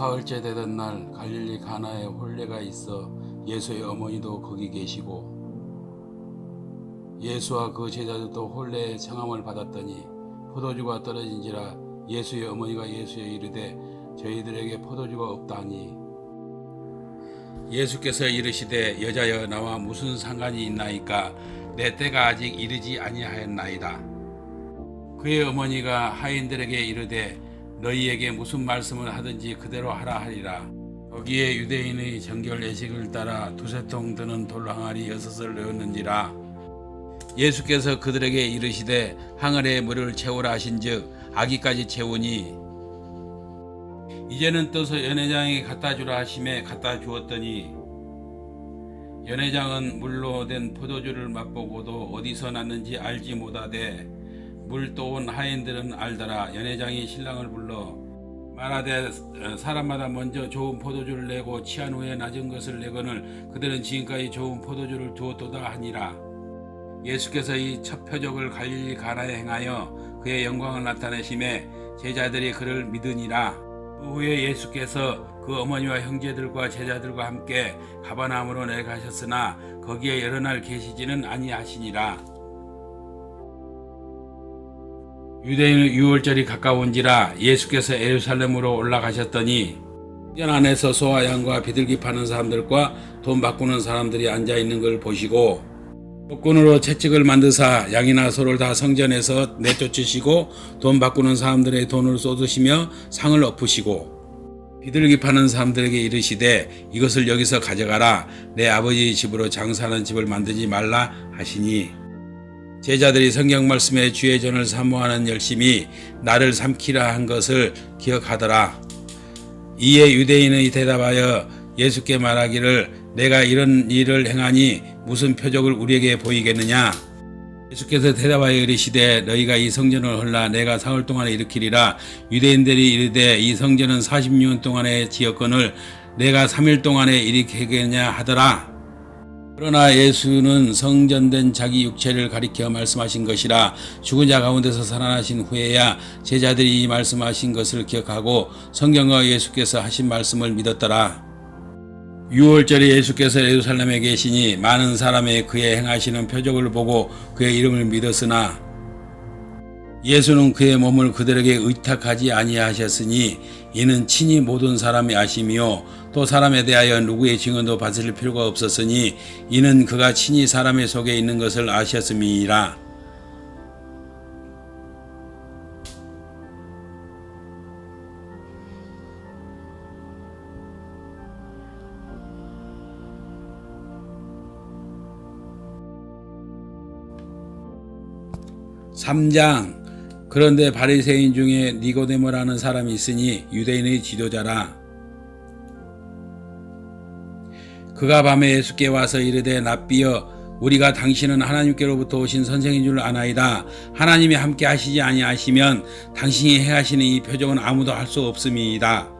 사흘째 되던 날 갈릴리 가나에 혼례가 있어 예수의 어머니도 거기 계시고 예수와 그 제자들도 혼례의 청함을 받았더니 포도주가 떨어진지라 예수의 어머니가 예수에 이르되 저희들에게 포도주가 없다니. 예수께서 이르시되 여자여 나와 무슨 상관이 있나이까? 내 때가 아직 이르지 아니하였나이다. 그의 어머니가 하인들에게 이르되 너희에게 무슨 말씀을 하든지 그대로 하라 하리라. 거기에 유대인의 정결 예식을 따라 두세 통 드는 돌항아리 여섯을 넣었는지라. 예수께서 그들에게 이르시되 항아리에 물을 채우라 하신즉 아기까지 채우니 이제는 떠서 연회장에 갖다 주라 하심에 갖다 주었더니 연회장은 물로 된 포도주를 맛보고도 어디서 났는지 알지 못하되 물 떠온 하인들은 알더라. 연회장이 신랑을 불러 말하되 어, 사람마다 먼저 좋은 포도주를 내고 취한 후에 낮은 것을 내거늘 그들은 지금까지 좋은 포도주를 두었도다 하니라. 예수께서 이 첫 표적을 갈릴리 가나에 행하여 그의 영광을 나타내심에 제자들이 그를 믿으니라. 그 후에 예수께서 그 어머니와 형제들과 제자들과 함께 가바나움으로 내려가셨으나 거기에 여러 날 계시지는 아니하시니라 유대인의 유월절이 가까운지라 예수께서 예루살렘으로 올라가셨더니 전 안에서 소와 양과 비둘기 파는 사람들과 돈 바꾸는 사람들이 앉아 있는 걸 보시고 복군으로 채찍을 만드사 양이나 소를 다 성전에서 내쫓으시고 돈 바꾸는 사람들의 돈을 쏟으시며 상을 엎으시고 비둘기 파는 사람들에게 이르시되 이것을 여기서 가져가라. 내 아버지 집으로 장사하는 집을 만들지 말라 하시니 제자들이 성경 말씀에 주의 전을 사모하는 열심이 나를 삼키라 한 것을 기억하더라. 이에 유대인의 대답하여 예수께 말하기를 내가 이런 일을 행하니 무슨 표적을 우리에게 보이겠느냐? 예수께서 대답하여 이르시되 너희가 이 성전을 헐라 내가 사흘 동안에 일으키리라 유대인들이 이르되 이 성전은 40년 동안에 지었거늘 내가 3일 동안에 일으키겠냐 하더라. 그러나 예수는 성전된 자기 육체를 가리켜 말씀하신 것이라 죽은 자 가운데서 살아나신 후에야 제자들이 이 말씀하신 것을 기억하고 성경과 예수께서 하신 말씀을 믿었더라. 6월절에 예수께서 예루살렘에 계시니 많은 사람이 그의 행하시는 표적을 보고 그의 이름을 믿었으나 예수는 그의 몸을 그들에게 의탁하지 아니하셨으니 이는 친히 모든 사람이 아심이요 또 사람에 대하여 누구의 증언도 받을 필요가 없었으니 이는 그가 친히 사람의 속에 있는 것을 아셨음이니라. 삼장 그런데 바리새인 중에 니고데모라는 사람이 있으니 유대인의 지도자라 그가 밤에 예수께 와서 이르되 납비여 우리가 당신은 하나님께로부터 오신 선생인 줄 아나이다. 하나님이 함께 하시지 아니하시면 당신이 행하시는 이 표적은 아무도 할 수 없음이다.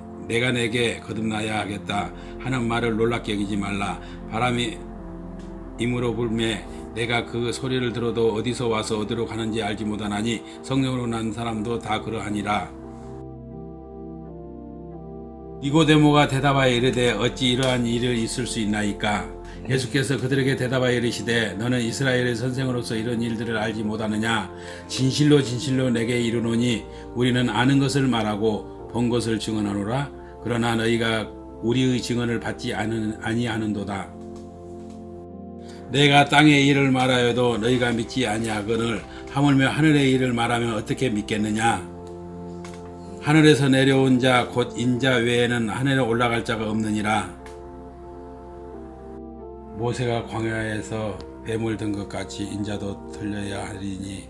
내가 내게 거듭나야 하겠다 하는 말을 놀랍게 여기지 말라. 바람이 임으로 불매 내가 그 소리를 들어도 어디서 와서 어디로 가는지 알지 못하나니 성령으로 난 사람도 다 그러하니라. 니고데모가 대답하여 이르되 어찌 이러한 일을 있을 수 있나이까? 예수께서 그들에게 대답하여 이르시되 너는 이스라엘의 선생으로서 이런 일들을 알지 못하느냐? 진실로 진실로 내게 이르노니 우리는 아는 것을 말하고 본 것을 증언하노라 그러나 너희가 우리의 증언을 받지 아니하는도다. 내가 땅의 일을 말하여도 너희가 믿지 아니하거늘 하물며 하늘의 일을 말하면 어떻게 믿겠느냐? 하늘에서 내려온 자 곧 인자 외에는 하늘에 올라갈 자가 없느니라. 모세가 광야에서 뱀을 든 것 같이 인자도 들려야 하리니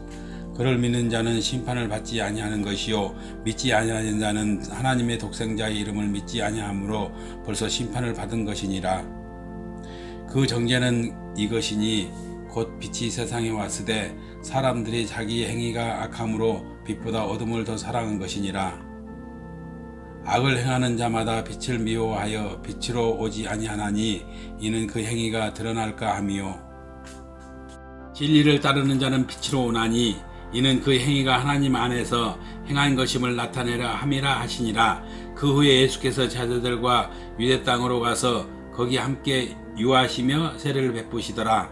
그를 믿는 자는 심판을 받지 아니하는 것이요 믿지 아니하는 자는 하나님의 독생자의 이름을 믿지 아니하므로 벌써 심판을 받은 것이니라. 그 정죄는 이것이니 곧 빛이 세상에 왔으되 사람들이 자기 행위가 악함으로 빛보다 어둠을 더 사랑한 것이니라. 악을 행하는 자마다 빛을 미워하여 빛으로 오지 아니하나니 이는 그 행위가 드러날까 함이요 진리를 따르는 자는 빛으로 오나니 이는 그 행위가 하나님 안에서 행한 것임을 나타내라 함이라 하시니라. 그 후에 예수께서 자녀들과 유대 땅으로 가서 거기 함께 유하시며 세례를 베푸시더라.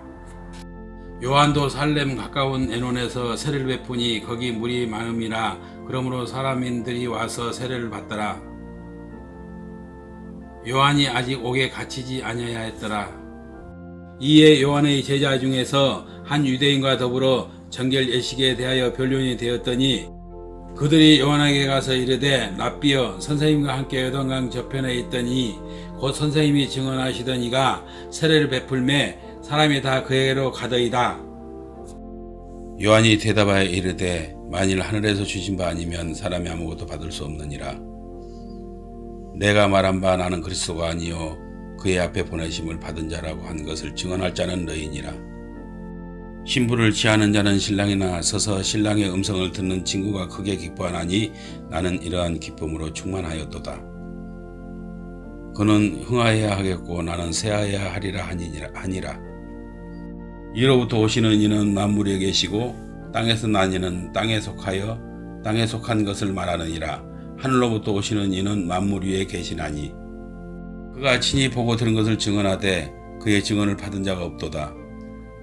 요한도 살렘 가까운 에논에서 세례를 베푸니 거기 물이 많음이라. 그러므로 사람인들이 와서 세례를 받더라. 요한이 아직 옥에 갇히지 아니하였더라. 이에 요한의 제자 중에서 한 유대인과 더불어 정결 예식에 대하여 변론이 되었더니 그들이 요한에게 가서 이르되 랍비여 선생님과 함께 요단강 저편에 있더니 곧 선생님이 증언하시더니가 세례를 베풀매 사람이 다 그에게로 가더이다. 요한이 대답하여 이르되 만일 하늘에서 주신 바 아니면 사람이 아무것도 받을 수 없느니라. 내가 말한 바 나는 그리스도가 아니요 그의 앞에 보내심을 받은 자라고 한 것을 증언할 자는 너희니라. 신부를 취하는 자는 신랑이 나 서서 신랑의 음성을 듣는 친구가 크게 기뻐하나니 나는 이러한 기쁨으로 충만하였도다. 그는 흥하여야 하겠고 나는 새하여야 하리라. 하니라. 이로부터 오시는 이는 만물에 계시고 땅에서 난 이는 땅에 속하여 땅에 속한 것을 말하느니라. 하늘로부터 오시는 이는 만물 위에 계시나니 그가 친히 보고 들은 것을 증언하되 그의 증언을 받은 자가 없도다.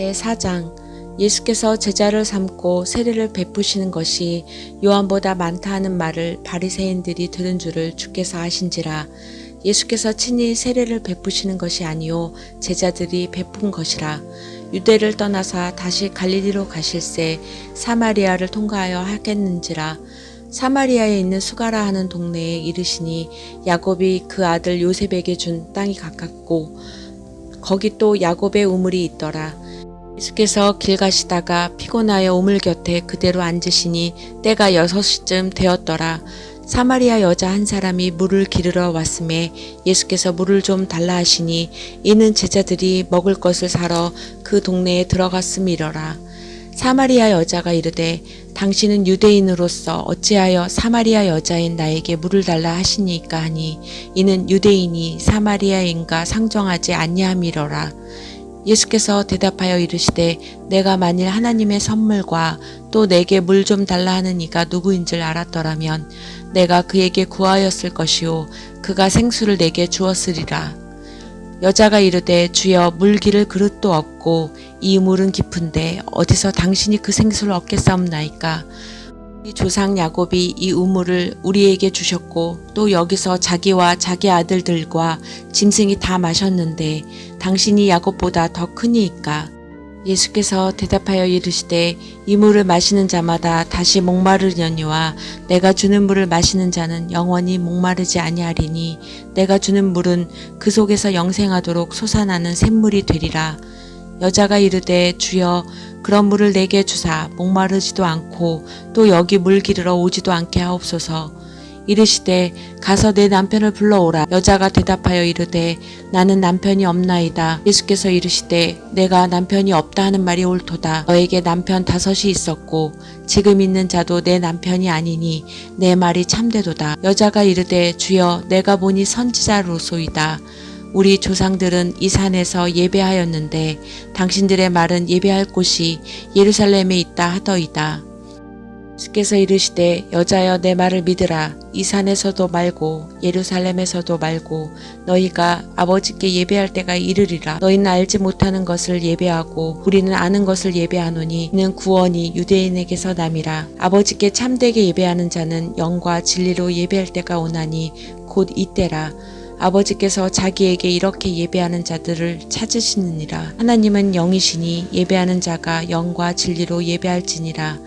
제4장 예수께서 제자를 삼고 세례를 베푸시는 것이 요한보다 많다 하는 말을 바리새인들이 들은 줄을 주께서 아신지라 예수께서 친히 세례를 베푸시는 것이 아니요 제자들이 베푼 것이라. 유대를 떠나사 다시 갈릴리로 가실새 사마리아를 통과하여 하겠는지라. 사마리아에 있는 수가라 하는 동네에 이르시니 야곱이 그 아들 요셉에게 준 땅이 가깝고 거기 또 야곱의 우물이 있더라 예수께서 길 가시다가 피곤하여 우물 곁에 그대로 앉으시니 때가 여섯 시쯤 되었더라. 사마리아 여자 한 사람이 물을 기르러 왔음에 예수께서 물을 좀 달라 하시니 이는 제자들이 먹을 것을 사러 그 동네에 들어갔음이러라. 사마리아 여자가 이르되 당신은 유대인으로서 어찌하여 사마리아 여자인 나에게 물을 달라 하시니까 하니 이는 유대인이 사마리아인과 상정하지 아니함이러라. 예수께서 대답하여 이르시되 내가 만일 하나님의 선물과 또 내게 물 좀 달라 하는 이가 누구인 줄 알았더라면 내가 그에게 구하였을 것이요 그가 생수를 내게 주었으리라. 여자가 이르되 주여 물 기를 그릇도 없고 이 물은 깊은데 어디서 당신이 그 생수를 얻겠사옵나이까 우리 조상 야곱이 이 우물을 우리에게 주셨고 또 여기서 자기와 자기 아들들과 짐승이 다 마셨는데 당신이 야곱보다 더 크니이까? 예수께서 대답하여 이르시되 이 물을 마시는 자마다 다시 목마르려니와 내가 주는 물을 마시는 자는 영원히 목마르지 아니하리니 내가 주는 물은 그 속에서 영생하도록 솟아나는 샘물이 되리라 여자가 이르되 주여 그런 물을 내게 주사 목마르지도 않고 또 여기 물 기르러 오지도 않게 하옵소서 이르시되 가서 내 남편을 불러오라. 여자가 대답하여 이르되 나는 남편이 없나이다. 예수께서 이르시되 내가 남편이 없다 하는 말이 옳도다. 너에게 남편 다섯이 있었고 지금 있는 자도 내 남편이 아니니 내 말이 참되도다. 여자가 이르되 주여 내가 보니 선지자로소이다. 우리 조상들은 이 산에서 예배하였는데 당신들의 말은 예배할 곳이 예루살렘에 있다 하더이다. 주께서 이르시되 여자여 내 말을 믿으라. 이 산에서도 말고 예루살렘에서도 말고 너희가 아버지께 예배할 때가 이르리라. 너희는 알지 못하는 것을 예배하고 우리는 아는 것을 예배하노니 이는 구원이 유대인에게서 남이라. 아버지께 참되게 예배하는 자는 영과 진리로 예배할 때가 오나니 곧 이때라 아버지께서 자기에게 이렇게 예배하는 자들을 찾으시느니라 하나님은 영이시니 예배하는 자가 영과 진리로 예배할지니라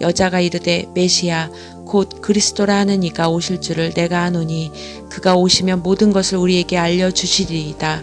여자가 이르되 메시아 곧 그리스도라 하는 이가 오실 줄을 내가 아노니 그가 오시면 모든 것을 우리에게 알려 주시리이다.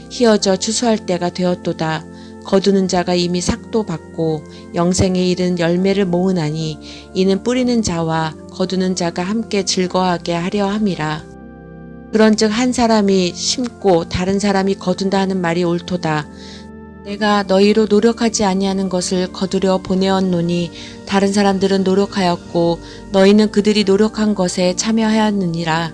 희어져 추수할 때가 되었도다 거두는 자가 이미 삭도 받고 영생에 이른 열매를 모으나니 이는 뿌리는 자와 거두는 자가 함께 즐거워하게 하려 함이라. 그런즉 한 사람이 심고 다른 사람이 거둔다 하는 말이 옳도다. 내가 너희로 노력하지 아니하는 것을 거두려 보내었노니 다른 사람들은 노력하였고 너희는 그들이 노력한 것에 참여하였느니라.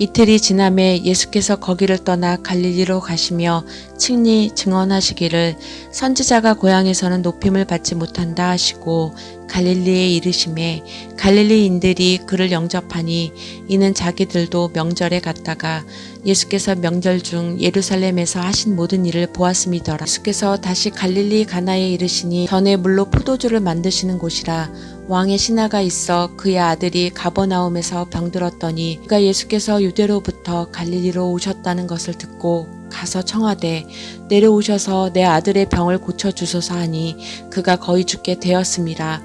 이틀이 지남에 예수께서 거기를 떠나 갈릴리로 가시며 칭리 증언하시기를 선지자가 고향에서는 높임을 받지 못한다 하시고 갈릴리에 이르심에 갈릴리인들이 그를 영접하니 이는 자기들도 명절에 갔다가 예수께서 명절 중 예루살렘에서 하신 모든 일을 보았음이더라. 예수께서 다시 갈릴리 가나에 이르시니 전에 물로 포도주를 만드시는 곳이라 왕의 신하가 있어 그의 아들이 가버나움에서 병들었더니 그가 예수께서 유대로부터 갈릴리로 오셨다는 것을 듣고 가서 청하되 내려오셔서 내 아들의 병을 고쳐 주소서 하니 그가 거의 죽게 되었음이라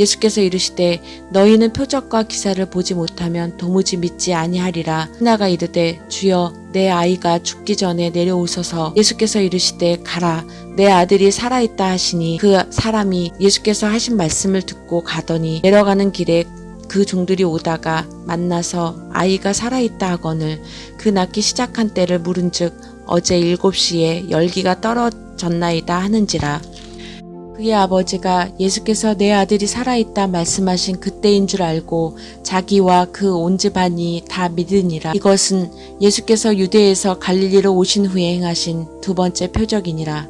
예수께서 이르시되 너희는 표적과 기사를 보지 못하면 도무지 믿지 아니하리라. 신하가 이르되 주여 내 아이가 죽기 전에 내려오소서. 예수께서 이르시되 가라. 내 아들이 살아있다 하시니 그 사람이 예수께서 하신 말씀을 듣고 가더니 내려가는 길에 그 종들이 오다가 만나서 아이가 살아있다 하거늘 그 낳기 시작한 때를 물은즉 어제 일곱 시에 열기가 떨어졌나이다 하는지라 그의 아버지가 예수께서 내 아들이 살아있다 말씀하신 그때인 줄 알고 자기와 그 온 집안이 다 믿으니라. 이것은 예수께서 유대에서 갈릴리로 오신 후에 행하신 두 번째 표적이니라.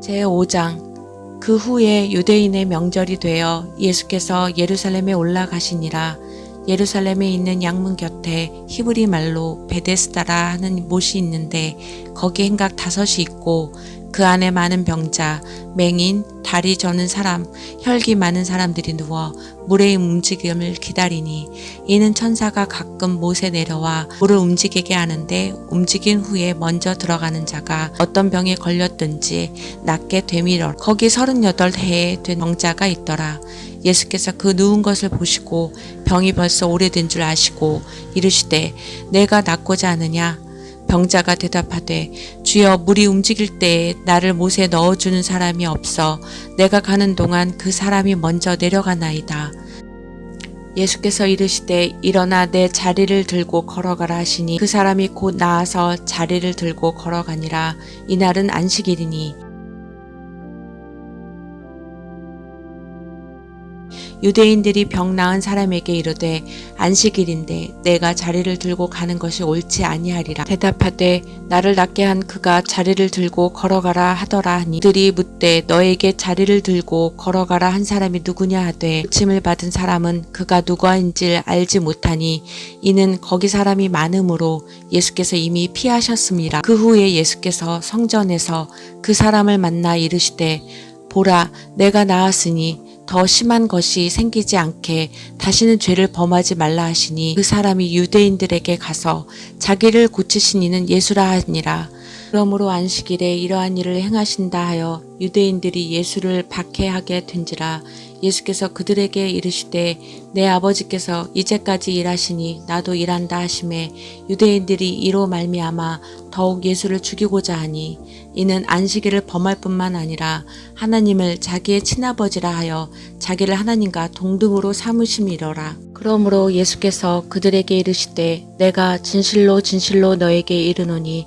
제5장 그 후에 유대인의 명절이 되어 예수께서 예루살렘에 올라가시니라. 예루살렘에 있는 양문 곁에 히브리 말로 베데스다라 하는 못이 있는데 거기 행각 다섯이 있고 그 안에 많은 병자, 맹인, 다리 저는 사람, 혈기 많은 사람들이 누워 물의 움직임을 기다리니 이는 천사가 가끔 못에 내려와 물을 움직이게 하는데 움직인 후에 먼저 들어가는 자가 어떤 병에 걸렸든지 낫게 되밀어 거기 38해에 된 병자가 있더라. 예수께서 그 누운 것을 보시고 병이 벌써 오래된 줄 아시고 이르시되 내가 낫고자 하느냐 병자가 대답하되 주여 물이 움직일 때에 나를 못에 넣어주는 사람이 없어 내가 가는 동안 그 사람이 먼저 내려가나이다. 예수께서 이르시되 일어나 내 자리를 들고 걸어가라 하시니 그 사람이 곧 나아서 자리를 들고 걸어가니라 이날은 안식일이니 유대인들이 병 나은 사람에게 이르되 안식일인데 내가 자리를 들고 가는 것이 옳지 아니하리라. 대답하되 나를 낫게 한 그가 자리를 들고 걸어가라 하더라 하니 들이 묻되 너에게 자리를 들고 걸어가라 한 사람이 누구냐 하되 침을 받은 사람은 그가 누구인지 알지 못하니 이는 거기 사람이 많으므로 예수께서 이미 피하셨습니다. 그 후에 예수께서 성전에서 그 사람을 만나 이르시되 보라 내가 나았으니 더 심한 것이 생기지 않게 다시는 죄를 범하지 말라 하시니 그 사람이 유대인들에게 가서 자기를 고치신 이는 예수라 하니라. 그러므로 안식일에 이러한 일을 행하신다 하여 유대인들이 예수를 박해하게 된지라 예수께서 그들에게 이르시되 내 아버지께서 이제까지 일하시니 나도 일한다 하심에 유대인들이 이로 말미암아 더욱 예수를 죽이고자 하니 이는 안식일을 범할 뿐만 아니라 하나님을 자기의 친아버지라 하여 자기를 하나님과 동등으로 삼으심이로라. 그러므로 예수께서 그들에게 이르시되 내가 진실로 진실로 너에게 이르노니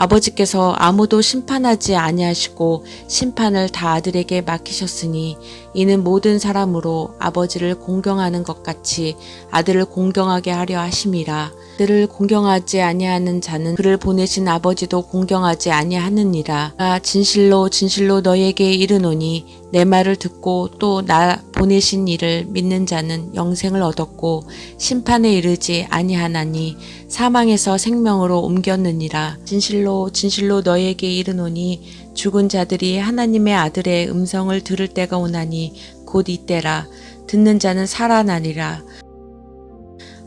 아버지께서 아무도 심판하지 아니하시고 심판을 다 아들에게 맡기셨으니 이는 모든 사람으로 아버지를 공경하는 것 같이 아들을 공경하게 하려 하심이라. 아들을 공경하지 아니하는 자는 그를 보내신 아버지도 공경하지 아니하느니라. 나 진실로 진실로 너에게 이르노니 내 말을 듣고 또 나 보내신 이를 믿는 자는 영생을 얻었고 심판에 이르지 아니하나니 사망에서 생명으로 옮겼느니라. 진실로 진실로 너에게 이르노니 죽은 자들이 하나님의 아들의 음성을 들을 때가 오나니 곧 이때라. 듣는 자는 살아나리라.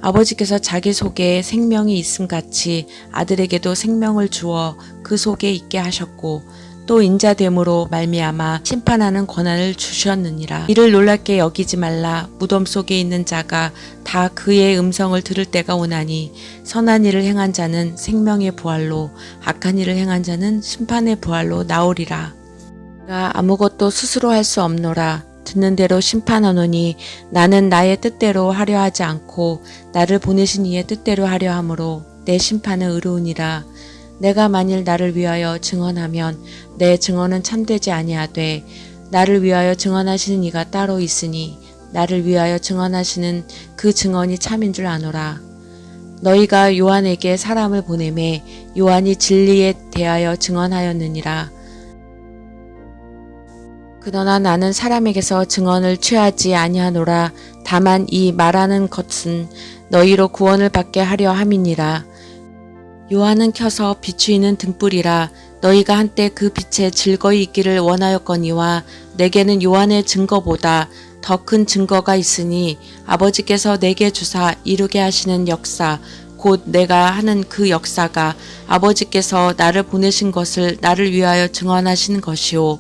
아버지께서 자기 속에 생명이 있음 같이 아들에게도 생명을 주어 그 속에 있게 하셨고 또 인자됨으로 말미암아 심판하는 권한을 주셨느니라. 이를 놀랍게 여기지 말라. 무덤 속에 있는 자가 다 그의 음성을 들을 때가 오나니 선한 일을 행한 자는 생명의 부활로 악한 일을 행한 자는 심판의 부활로 나오리라. 아무것도 스스로 할 수 없노라. 듣는 대로 심판하노니 나는 나의 뜻대로 하려 하지 않고 나를 보내신 이의 뜻대로 하려 함으로 내 심판은 의로우니라. 내가 만일 나를 위하여 증언하면 내 증언은 참되지 아니하되 나를 위하여 증언하시는 이가 따로 있으니 나를 위하여 증언하시는 그 증언이 참인 줄 아노라. 너희가 요한에게 사람을 보내매 요한이 진리에 대하여 증언하였느니라. 그러나 나는 사람에게서 증언을 취하지 아니하노라. 다만 이 말하는 것은 너희로 구원을 받게 하려 함이니라. 요한은 켜서 비추이는 등불이라 너희가 한때 그 빛에 즐거이 있기를 원하였거니와 내게는 요한의 증거보다 더 큰 증거가 있으니 아버지께서 내게 주사 이루게 하시는 역사 곧 내가 하는 그 역사가 아버지께서 나를 보내신 것을 나를 위하여 증언하시는 것이요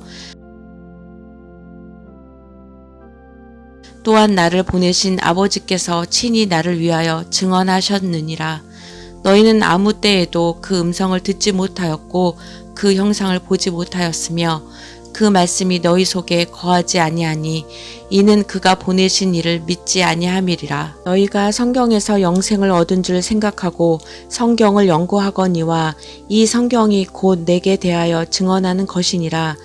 또한 나를 보내신 아버지께서 친히 나를 위하여 증언하셨느니라. 너희는 아무 때에도 그 음성을 듣지 못하였고 그 형상을 보지 못하였으며 그 말씀이 너희 속에 거하지 아니하니 이는 그가 보내신 이를 믿지 아니함이리라. 너희가 성경에서 영생을 얻은 줄 생각하고 성경을 연구하거니와 이 성경이 곧 내게 대하여 증언하는 것이니라.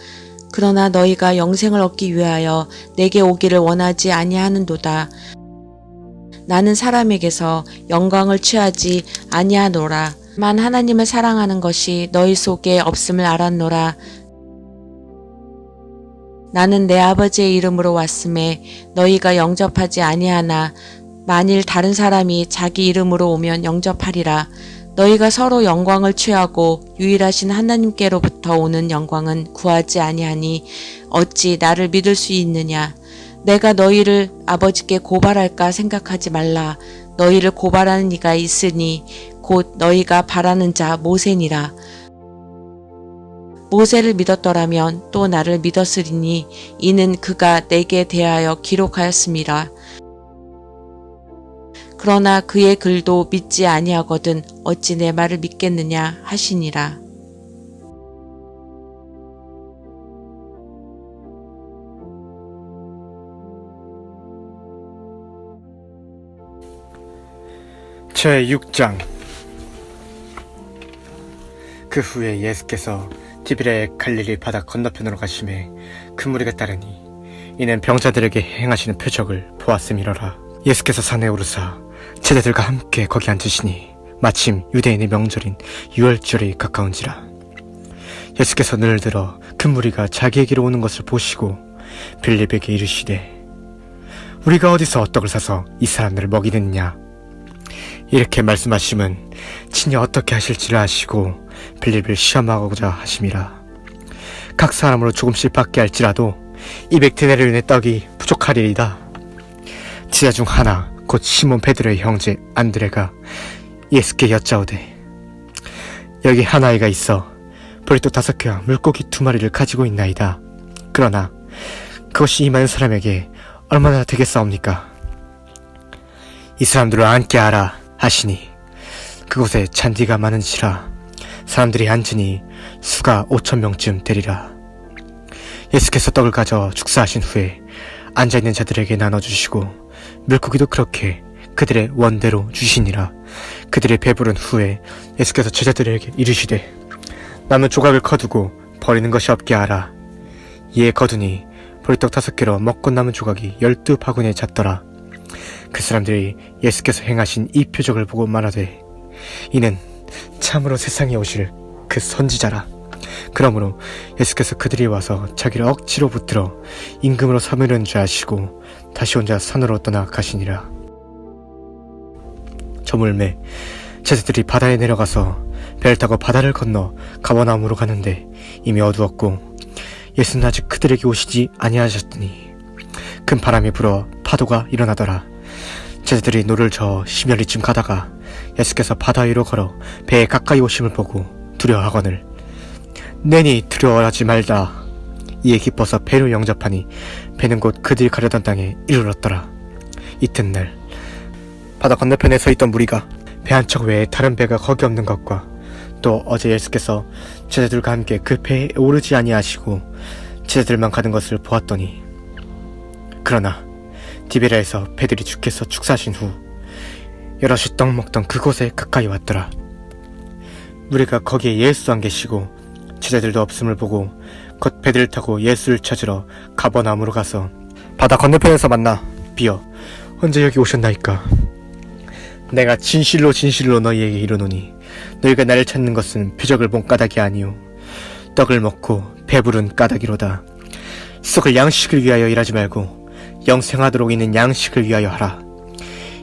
그러나 너희가 영생을 얻기 위하여 내게 오기를 원하지 아니하는도다. 나는 사람에게서 영광을 취하지 아니하노라. 만 하나님을 사랑하는 것이 너희 속에 없음을 알았노라. 나는 내 아버지의 이름으로 왔음에 너희가 영접하지 아니하나 만일 다른 사람이 자기 이름으로 오면 영접하리라. 너희가 서로 영광을 취하고 유일하신 하나님께로부터 오는 영광은 구하지 아니하니 어찌 나를 믿을 수 있느냐? 내가 너희를 아버지께 고발할까 생각하지 말라. 너희를 고발하는 이가 있으니 곧 너희가 바라는 자 모세니라. 모세를 믿었더라면 또 나를 믿었으리니 이는 그가 내게 대하여 기록하였음이라. 그러나 그의 글도 믿지 아니하거든 어찌 내 말을 믿겠느냐 하시니라. 제6장. 그 후에 예수께서 디비라의 갈릴리 바다 건너편으로 가심에 큰 무리가 따르니 이는 병자들에게 행하시는 표적을 보았음이로라. 예수께서 산에 오르사 제자들과 함께 거기 앉으시니 마침 유대인의 명절인 유월절이 가까운지라. 예수께서 눈을 들어 큰 무리가 자기에게로 오는 것을 보시고 빌립에게 이르시되 우리가 어디서 떡을 사서 이 사람들을 먹이느냐 이렇게 말씀하심은 친히 어떻게 하실지를 아시고 빌립을 시험하고자 하심이라. 각 사람으로 조금씩 받게 할지라도 200데나리온의 떡이 부족하리이다. 지자 중 하나 곧 시몬 베드로의 형제 안드레가 예수께 여짜오되 여기 한 아이가 있어 보리떡 다섯 개와 물고기 두 마리를 가지고 있나이다. 그러나 그것이 이 많은 사람에게 얼마나 되겠사옵니까? 이 사람들을 앉게 하라 하시니 그곳에 잔디가 많은지라. 사람들이 앉으니 수가 오천 명쯤 되리라. 예수께서 떡을 가져 축사하신 후에 앉아있는 자들에게 나눠주시고 물고기도 그렇게 그들의 원대로 주시니라. 그들의 배부른 후에 예수께서 제자들에게 이르시되 남은 조각을 거두고 버리는 것이 없게 하라. 이에 거두니 보리떡 다섯 개로 먹고 남은 조각이 열두 바구니에 찼더라 그 사람들이 예수께서 행하신 이 표적을 보고 말하되 이는 참으로 세상에 오실 그 선지자라. 그러므로 예수께서 그들이 와서 자기를 억지로 붙들어 임금으로 삼으려는 줄 아시고 다시 혼자 산으로 떠나 가시니라. 저물매 제자들이 바다에 내려가서 배를 타고 바다를 건너 가버나움으로 가는데 이미 어두웠고 예수는 아직 그들에게 오시지 아니하셨더니 큰 바람이 불어 파도가 일어나더라. 제자들이 노를 저어 심열리쯤 가다가 예수께서 바다 위로 걸어 배에 가까이 오심을 보고 두려워하거늘 내니 두려워하지 말다. 이에 기뻐서 배로 영접하니 배는 곧 그들이 가려던 땅에 이르렀더라. 이튿날 바다 건너편에 서 있던 무리가 배 한 척 외에 다른 배가 거기 없는 것과 또 어제 예수께서 제자들과 함께 그 배에 오르지 아니하시고 제자들만 가는 것을 보았더니 그러나 디베라에서 배들이 주께서 축사하신 후 여럿이 떡 먹던 그곳에 가까이 왔더라. 우리가 거기에 예수 안 계시고 제자들도 없음을 보고 곧 배들을 타고 예수를 찾으러 가버나움으로 가서 바다 건너편에서 만나 비어 언제 여기 오셨나이까? 내가 진실로 진실로 너희에게 이르노니 너희가 나를 찾는 것은 표적을 본 까닭이 아니요 떡을 먹고 배부른 까닭이로다. 썩을 양식을 위하여 일하지 말고 영생하도록 있는 양식을 위하여 하라.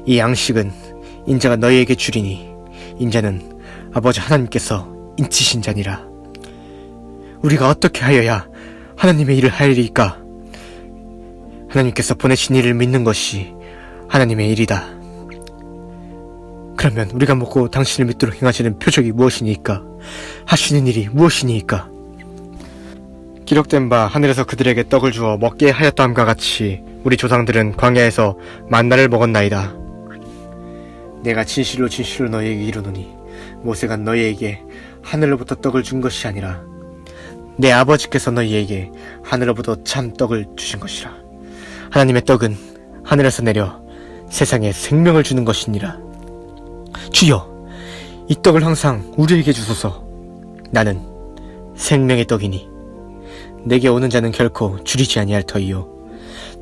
이 양식은 인자가 너희에게 주리니 인자는 아버지 하나님께서 인치신 자니라. 우리가 어떻게 하여야 하나님의 일을 하리이까? 하나님께서 보내신 일을 믿는 것이 하나님의 일이다. 그러면 우리가 먹고 당신을 믿도록 행하시는 표적이 무엇이니까? 하시는 일이 무엇이니까? 기록된 바 하늘에서 그들에게 떡을 주어 먹게 하였다함과 같이 우리 조상들은 광야에서 만나를 먹었나이다. 내가 진실로 진실로 너희에게 이르노니 모세가 너희에게 하늘로부터 떡을 준 것이 아니라 내 아버지께서 너희에게 하늘로부터 참 떡을 주신 것이라. 하나님의 떡은 하늘에서 내려 세상에 생명을 주는 것이니라. 주여, 이 떡을 항상 우리에게 주소서. 나는 생명의 떡이니 내게 오는 자는 결코 줄이지 아니할 터이요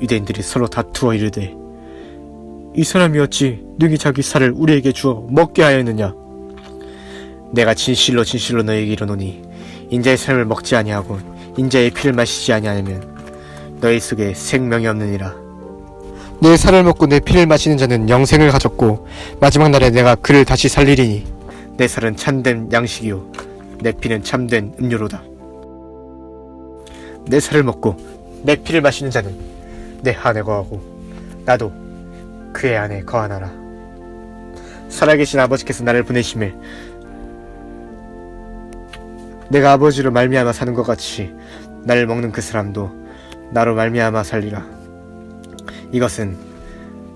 유대인들이 서로 다투어 이르되 이 사람이 어찌 능히 자기 살을 우리에게 주어 먹게 하였느냐? 내가 진실로 진실로 너희에게 이르노니 인자의 삶을 먹지 아니하고 인자의 피를 마시지 아니하면 너희 속에 생명이 없느니라. 내 살을 먹고 내 피를 마시는 자는 영생을 가졌고 마지막 날에 내가 그를 다시 살리리니 내 살은 참된 양식이요 내 피는 참된 음료로다. 내 살을 먹고 내 피를 마시는 자는 내 안에 거하고 나도 그의 안에 거하나라. 살아계신 아버지께서 나를 보내심에 내가 아버지로 말미암아 사는 것 같이 나를 먹는 그 사람도 나로 말미암아 살리라. 이것은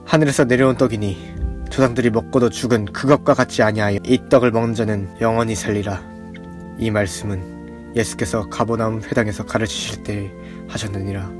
하늘에서 내려온 떡이니 조상들이 먹고도 죽은 그것과 같지 아니하여 이 떡을 먹는 자는 영원히 살리라. 이 말씀은 예수께서 가보나움 회당에서 가르치실 때 하셨느니라.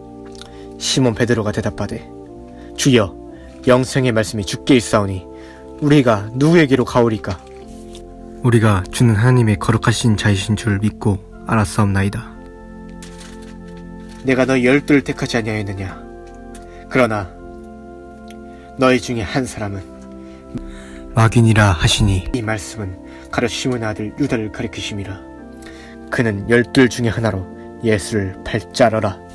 시몬 베드로가 대답하되 주여 영생의 말씀이 주께 있사오니 우리가 누구에게로 가오리까? 우리가 주는 하나님의 거룩하신 자이신 줄 믿고 알았사옵나이다. 내가 너희 열두를 택하지 아니하였느냐? 그러나 너희 중에 한 사람은 마귀니라 하시니 이 말씀은 가려 시몬의 아들 유다를 가리키심이라. 그는 열둘 중에 하나로 예수를 팔자러라